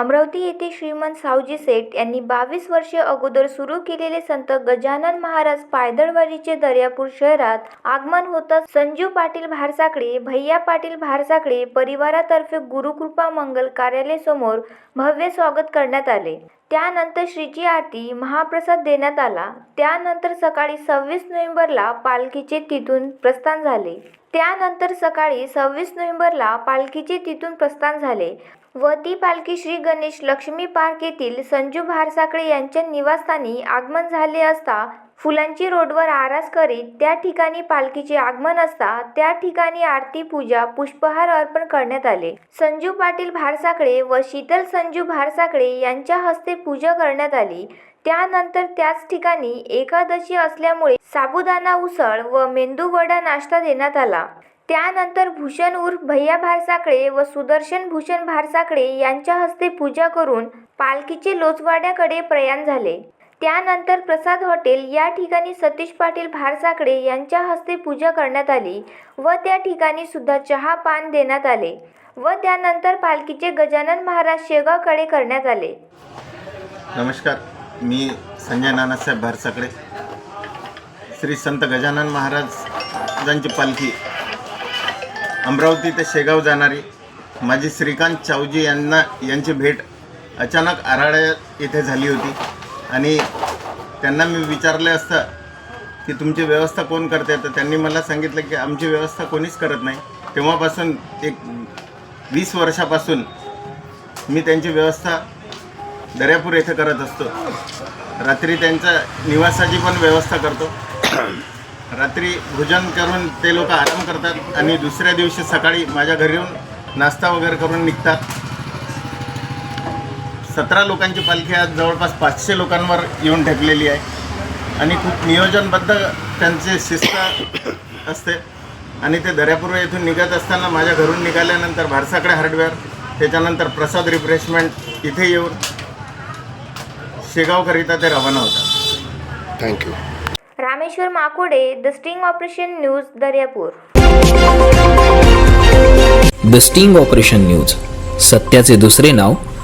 अमरावती येथे श्रीमंत सावजी सेठ यांनी बावीस वर्षे अगोदर सुरू केलेले संत गजानन महाराज पायदळवाडीचे दर्यापूर शहरात आगमन होताच संजू पाटील भारसाकडे भैया पाटील भारसाकडे परिवारातर्फे गुरुकृपा मंगल कार्यालय समोर भव्य स्वागत करण्यात आले. त्यानंतर श्रीची आरती महाप्रसाद देण्यात आला. त्यानंतर सकाळी सव्वीस नोव्हेंबरला पालखीचे तिथून प्रस्थान झाले. त्यानंतर सकाळी सव्वीस नोव्हेंबरला पालखीचे तिथून प्रस्थान झाले व ती पालखी श्री गणेश लक्ष्मी पार्क येथील संजू भारसाकडे यांच्या निवासस्थानी आगमन झाले असता फुलांची रोडवर आरास करीत त्या ठिकाणी पालखीचे आगमन असता त्या ठिकाणी आरती पूजा पुष्पहार अर्पण करण्यात आले. संजू पाटील भारसाकडे व शीतल संजू भारसाकडे यांच्या हस्ते पूजा करण्यात आली. त्यानंतर त्याच ठिकाणी एकादशी असल्यामुळे साबुदाणा उसळ व मेंदू वडा नाश्ता देण्यात आला. त्यानंतर भूषण उर्फ भैया भारसाकडे व सुदर्शन भूषण भारसाकडे यांच्या हस्ते पूजा करून पालखीचे लोचवाड्याकडे प्रयाण झाले. त्यानंतर प्रसाद हॉटेल या ठिकाणी सतीश पाटील भारसाकडे यांच्या हस्ते पूजा करण्यात आली व त्या ठिकाणी सुद्धा चहा पान देण्यात आले व त्यानंतर पालखीचे गजानन महाराज शेगावकडे करण्यात आले. नमस्कार मी संजय नानासाहेब भारसाकडे. श्री संत गजानन महाराजांची पालखी अमरावती ते शेगाव जाणारी माझी श्रीकांत चावजी यांना यांची भेट अचानक आराड्या येथे झाली होती. आणि त्यांना मी विचारले असतं की तुमची व्यवस्था कोण करते? तर त्यांनी मला सांगितलं की आमची व्यवस्था कोणीच करत नाही. तेव्हापासून एक वीस वर्षापासून मी त्यांची व्यवस्था दर्यापूर येथे करत असतो. रात्री त्यांच्या निवासाची पण व्यवस्था करतो. रात्री भोजन करून ते लोक आराम करतात आणि दुसऱ्या दिवशी सकाळी माझ्या घरी येऊन नाश्ता वगैरे करून निघतात. सतरा लोकांची पालखी आज जवळपास पाचशे लोकांवर येऊन ठेपलेली आहे. आणि खूप नियोजनबद्ध त्यांचे शिस्त असते. आणि ते दर्यापूर येथून निघत असताना माझ्या घरून निघाल्यानंतर भारसाकडे हार्डवेअर त्याच्यानंतर प्रसाद रिफ्रेशमेंट इथे येऊन शेगावकरिता ते रवाना होतात. Thank you Rameshwar Makode the sting operation news Daryapur. The sting operation news सत्याचे दुसरे नाव